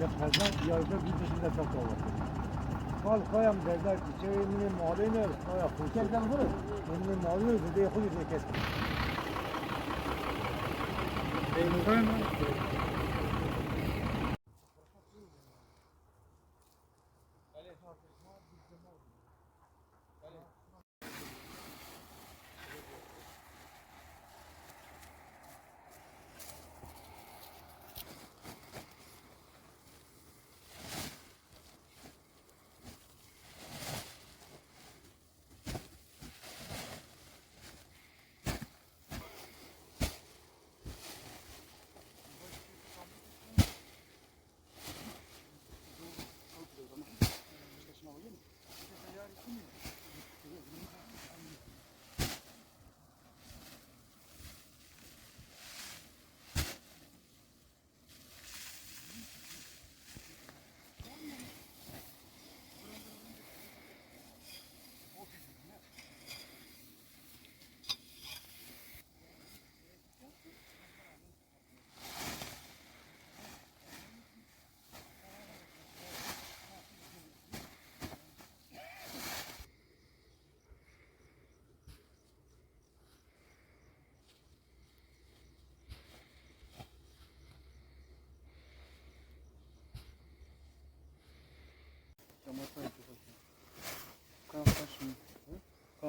Ya pezden yarıda bir dışında çok olur. Kal kayam derler ki şey emini maline kaya kurşun. Emini maline de yakın yüzeye kestim. Kalkaşın.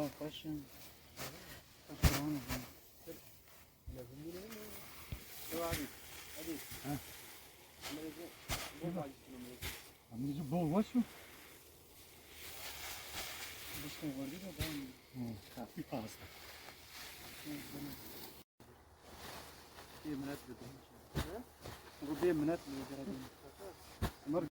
Kalkaşın. Kaçırağını Anneci bol baş mı? Dışta vardı da ben Bir fazla. bir minut dedim. Bu bir minut mı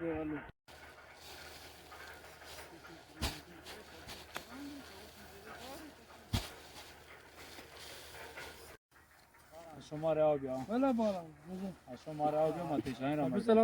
dedim. Bunlar böyle. شماره آبی ها Böyle bağlam. شماره آبی هم آتش های Bu رمضان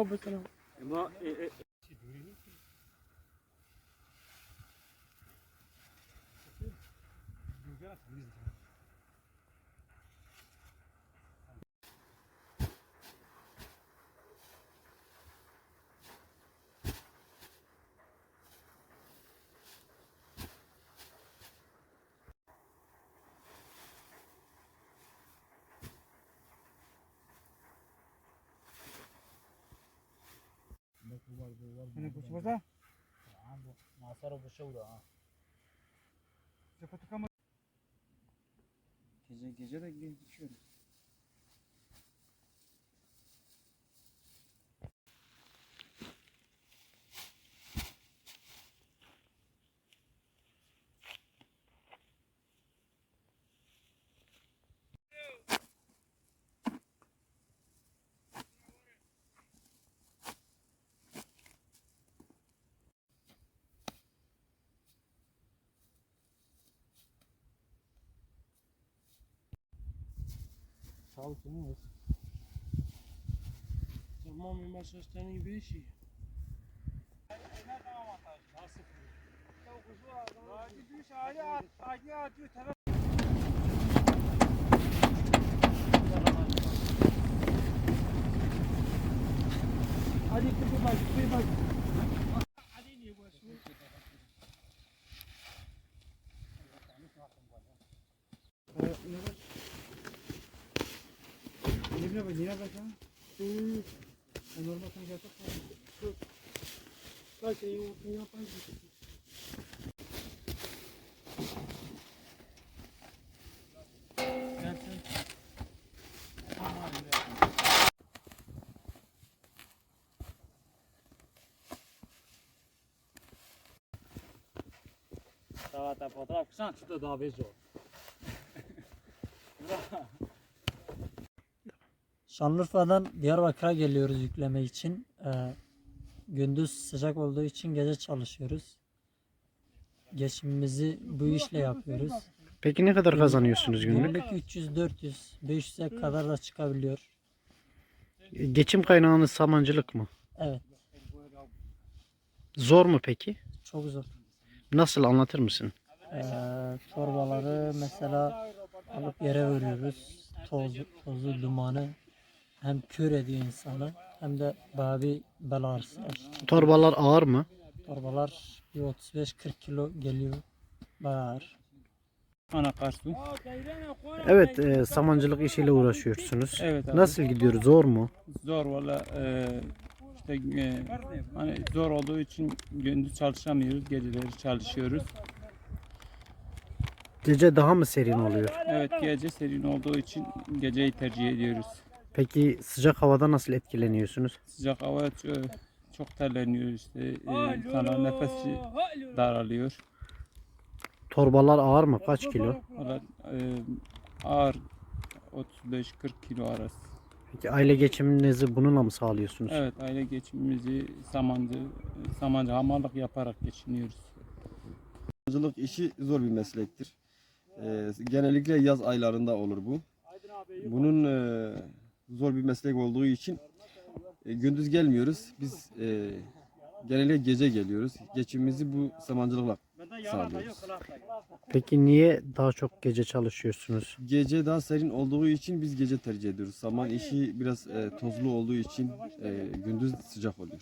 Mimi kusi basa? Ambo, masaro bushaura ha. Yapatı kama. Gece gece de geçiyoruz. Sağ ol canım. Tamam mimar seslerini beşi. Hadi bir bak, bir bak. Merhaba, niye bakın? Normal kanka çok. Bak, iyi olsun yapan Tá, tá, tá, tá, tá, tá, tá, tá, tá, Şanlıurfa'dan Diyarbakır'a geliyoruz yükleme için. Ee, gündüz sıcak olduğu için gece çalışıyoruz. Geçimimizi bu işle yapıyoruz. Peki ne kadar kazanıyorsunuz günlük? Günlük 300, 400, 500'e kadar da çıkabiliyor. Geçim kaynağınız samancılık mı? Evet, Zor mu peki? çok zor. Nasıl anlatır mısın? Ee, torbaları mesela alıp yere vuruyoruz. Toz, tozu, dumanı hem kör ediyor insanı hem de bir bel ağrısı. Torbalar ağır mı? Torbalar bir 35-40 kilo geliyor. Bayağı ağır. Ana karşı. Evet, e, samancılık işiyle uğraşıyorsunuz. Evet abi. Nasıl gidiyor? Zor mu? Zor valla. E, işte e, hani zor olduğu için gündüz çalışamıyoruz. Geceleri çalışıyoruz. Gece daha mı serin oluyor? Evet gece serin olduğu için geceyi tercih ediyoruz. Peki sıcak havada nasıl etkileniyorsunuz? Sıcak hava çok, çok terleniyor işte. E, insana nefesi daralıyor. Torbalar ağır mı? Kaç kilo? E, ağır 35-40 kilo arası. Peki aile geçiminizi bununla mı sağlıyorsunuz? Evet aile geçimimizi samancı, samancı hamallık yaparak geçiniyoruz. Havacılık işi zor bir meslektir. Ee, genellikle yaz aylarında olur bu. Bunun e, zor bir meslek olduğu için e, gündüz gelmiyoruz. Biz e, genellikle gece geliyoruz. Geçimimizi bu samancılıkla sağlıyoruz. Peki niye daha çok gece çalışıyorsunuz? Gece daha serin olduğu için biz gece tercih ediyoruz. Saman işi biraz e, tozlu olduğu için e, gündüz sıcak oluyor.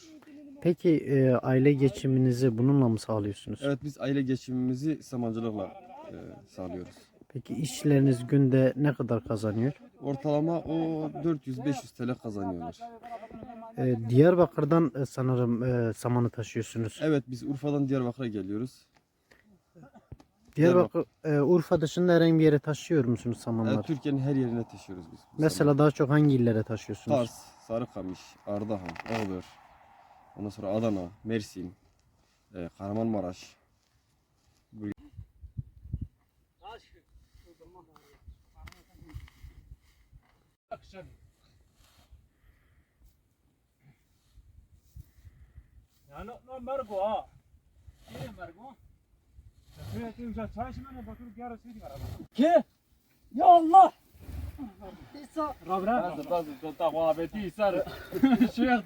Peki e, aile geçiminizi bununla mı sağlıyorsunuz? Evet biz aile geçimimizi samancılıkla e, sağlıyoruz. Peki işçileriniz günde ne kadar kazanıyor? Ortalama o 400-500 TL kazanıyorlar. E, Diyarbakır'dan e, sanırım e, samanı taşıyorsunuz. Evet biz Urfa'dan Diyarbakır'a geliyoruz. Diyarbakır, e, Urfa dışında herhangi bir yere taşıyor musunuz samanları? Evet, Türkiye'nin her yerine taşıyoruz biz. bu Mesela daha çok hangi illere taşıyorsunuz? Kars, Sarıkamış, Ardahan, Iğdır, ondan sonra Adana, Mersin, e, Kahramanmaraş. Ya no, no embargo ha. Sin embargo. Fíjate, o sea, çay içmene bakıp yarısı var. Ki? Ya Allah! İsa! Rabra. Nasıl nasıl? Takwabeti sar. Şeyh